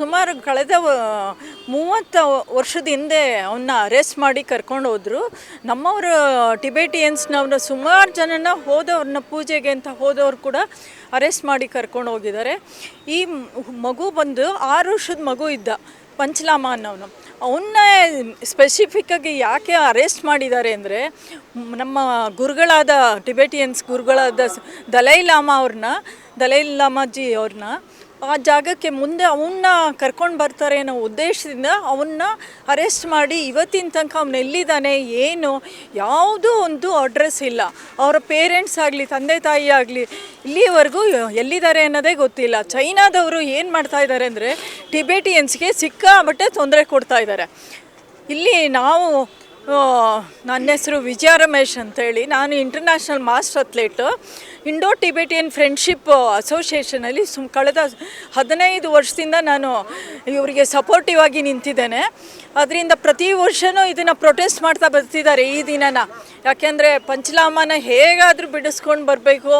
ಸುಮಾರು ಕಳೆದ ಮೂವತ್ತು ವರ್ಷದ ಹಿಂದೆ ಅವನ್ನ ಅರೆಸ್ಟ್ ಮಾಡಿ ಕರ್ಕೊಂಡು ಹೋದರು. ನಮ್ಮವರು ಟಿಬೇಟಿಯನ್ಸ್ನವ್ರನ್ನ ಸುಮಾರು ಜನನ ಹೋದವ್ರನ್ನ ಪೂಜೆಗೆ ಅಂತ ಹೋದವ್ರು ಕೂಡ ಅರೆಸ್ಟ್ ಮಾಡಿ ಕರ್ಕೊಂಡು ಹೋಗಿದ್ದಾರೆ. ಈ ಮಗು ಬಂದು ಆರು ವರ್ಷದ ಮಗು ಇದ್ದ, ಪಂಚಲಾಮ ಅನ್ನೋನು. ಅವನ್ನ ಸ್ಪೆಸಿಫಿಕ್ಕಾಗಿ ಯಾಕೆ ಅರೆಸ್ಟ್ ಮಾಡಿದ್ದಾರೆ ಅಂದರೆ, ನಮ್ಮ ಗುರುಗಳಾದ ಟಿಬೆಟಿಯನ್ಸ್ ಗುರುಗಳಾದ ದಲೈ ಲಾಮಾ ಅವ್ರನ್ನ, ದಲೈ ಲಾಮಾಜಿ ಅವ್ರನ್ನ ಆ ಜಾಗಕ್ಕೆ ಮುಂದೆ ಅವನ್ನ ಕರ್ಕೊಂಡು ಬರ್ತಾರೆ ಅನ್ನೋ ಉದ್ದೇಶದಿಂದ ಅವನ್ನ ಅರೆಸ್ಟ್ ಮಾಡಿ ಇವತ್ತಿನ ತನಕ ಅವನು ಎಲ್ಲಿದ್ದಾನೆ, ಏನು, ಯಾವುದೂ ಒಂದು ಅಡ್ರೆಸ್ ಇಲ್ಲ. ಅವರ ಪೇರೆಂಟ್ಸ್ ಆಗಲಿ, ತಂದೆ ತಾಯಿ ಆಗಲಿ, ಇಲ್ಲಿವರೆಗೂ ಎಲ್ಲಿದ್ದಾರೆ ಅನ್ನೋದೇ ಗೊತ್ತಿಲ್ಲ. ಚೈನಾದವರು ಏನು ಮಾಡ್ತಾ ಇದ್ದಾರೆ ಅಂದರೆ, ಟಿಬೆಟಿಯನ್ಸ್ಗೆ ಸಿಕ್ಕಾಬಟ್ಟೆ ತೊಂದರೆ ಕೊಡ್ತಾ ಇದ್ದಾರೆ. ಇಲ್ಲಿ ನಾವು ನನ್ನ ಹೆಸರು ವಿಜಯ ರಮೇಶ್ ಅಂತೇಳಿ. ನಾನು international master athlete Indo Tibetan friendship ಅಸೋಸಿಯೇಷನಲ್ಲಿ ಸುಮ್ ಕಳೆದ ಹದಿನೈದು ವರ್ಷದಿಂದ ನಾನು ಇವರಿಗೆ ಸಪೋರ್ಟಿವ್ ಆಗಿ ನಿಂತಿದ್ದೇನೆ. ಅದರಿಂದ ಪ್ರತಿ ವರ್ಷವೂ ಇದನ್ನು ಪ್ರೊಟೆಸ್ಟ್ ಮಾಡ್ತಾ ಬರ್ತಿದ್ದಾರೆ ಈ ದಿನನ. ಯಾಕೆಂದರೆ ಪಂಚಲಾಮನ ಹೇಗಾದರೂ ಬಿಡಿಸ್ಕೊಂಡು ಬರಬೇಕು,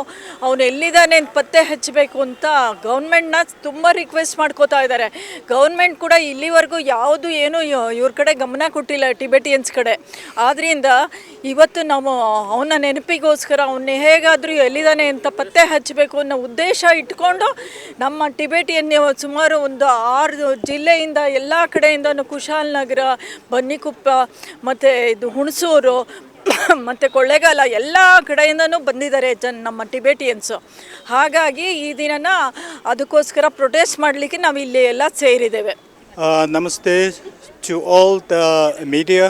ಅವನು ಎಲ್ಲಿದ್ದಾನೆ ಪತ್ತೆ ಹಚ್ಚಬೇಕು ಅಂತ ಗೌರ್ಮೆಂಟ್ನ ತುಂಬ ರಿಕ್ವೆಸ್ಟ್ ಮಾಡ್ಕೋತಾ ಇದ್ದಾರೆ. ಗೌರ್ಮೆಂಟ್ ಕೂಡ ಇಲ್ಲಿವರೆಗೂ ಯಾವುದು ಏನು ಇವ್ರ ಕಡೆ ಗಮನ ಕೊಟ್ಟಿಲ್ಲ ಟಿಬೆಟಿಯನ್ಸ್ ಕಡೆ. ಆದ್ದರಿಂದ ಇವತ್ತು ನಾವು ಅವನ ನೆನಪಿಗೋಸ್ಕರ ಅವನ್ನ ಹೇಗಾದರೂ ಎಲ್ಲಿದ್ದಾನೆ ಅಂತ ಪತ್ತೆ ಹಚ್ಚಬೇಕು ಅನ್ನೋ ಉದ್ದೇಶ ಇಟ್ಕೊಂಡು ನಮ್ಮ ಟಿಬೆಟಿಯನ್ ಸುಮಾರು ಒಂದು ಆರು ಜಿಲ್ಲೆಯಿಂದ ಎಲ್ಲ ಕಡೆಯಿಂದನೂ ಕುಶಾಲನಗರ ಬನ್ನಿಕುಪ್ಪ, ಮತ್ತು ಇದು ಹುಣಸೂರು, ಮತ್ತು ಕೊಳ್ಳೇಗಾಲ ಎಲ್ಲ ಕಡೆಯಿಂದನೂ ಬಂದಿದ್ದಾರೆ ಜನ ನಮ್ಮ ಟಿಬೆಟಿಯನ್ಸು. ಹಾಗಾಗಿ ಈ ದಿನನ ಅದಕ್ಕೋಸ್ಕರ ಪ್ರೊಟೆಸ್ಟ್ ಮಾಡಲಿಕ್ಕೆ ನಾವು ಇಲ್ಲಿ ಎಲ್ಲ ಸೇರಿದ್ದೇವೆ. Namaste to all the media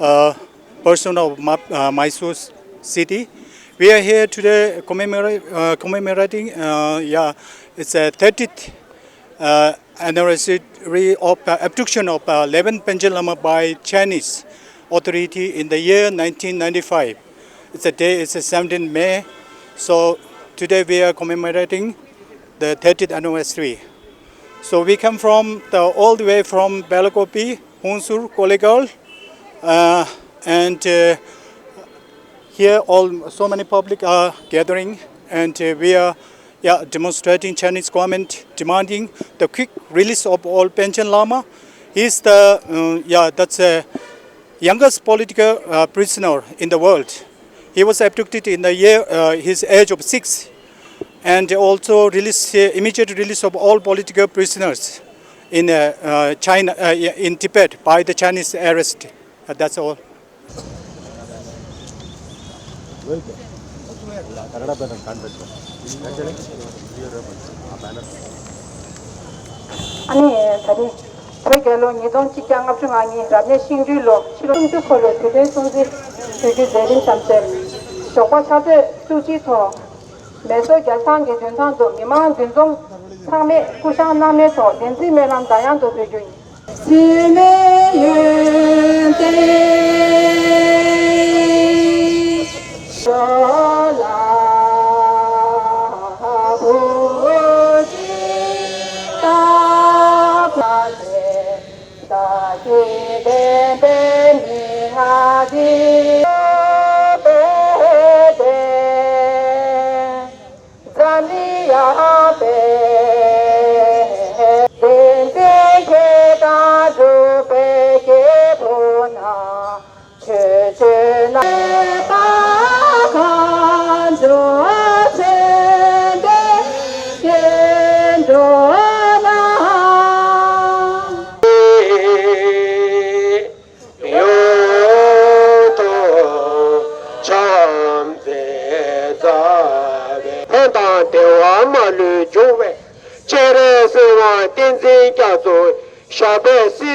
uh, person of Ma- uh, Mysore city. We are here today uh, commemorating. Uh, yeah, it's a 30th uh, anniversary of the abduction of uh, 11 Panjal Lama by Chinese authority in the year 1995. It's a day. It's a 17th May. So today we are commemorating the 30th anniversary. So we come from the, all the way from Balakopi, Hunsur, Kolegal, uh, and uh, here all so many public are gathering, and uh, we are yeah, demonstrating Chinese government demanding the quick release of all pension lama. He's the uh, yeah that's a youngest political uh, prisoner in the world. He was abducted in the year uh, his age of six and also release uh, immediate release of all political prisoners in uh, uh, China uh, in Tibet by the Chinese arrest. Uh, that's all. 아니, 다리 저기로 니동 직장 앞중앙이 라면 신주로 실용주 걸로 교대 송지 저기 내린 잠들 저과 차들 수지토 매서 결산계 전산도 미만 근종 상매 구상 남에서 렌지 매람 다양도 되죠. 지매 Oh sāve hēntā tēwā mā lū chūvē chērē sēwā tēnzē kia sō shābē sī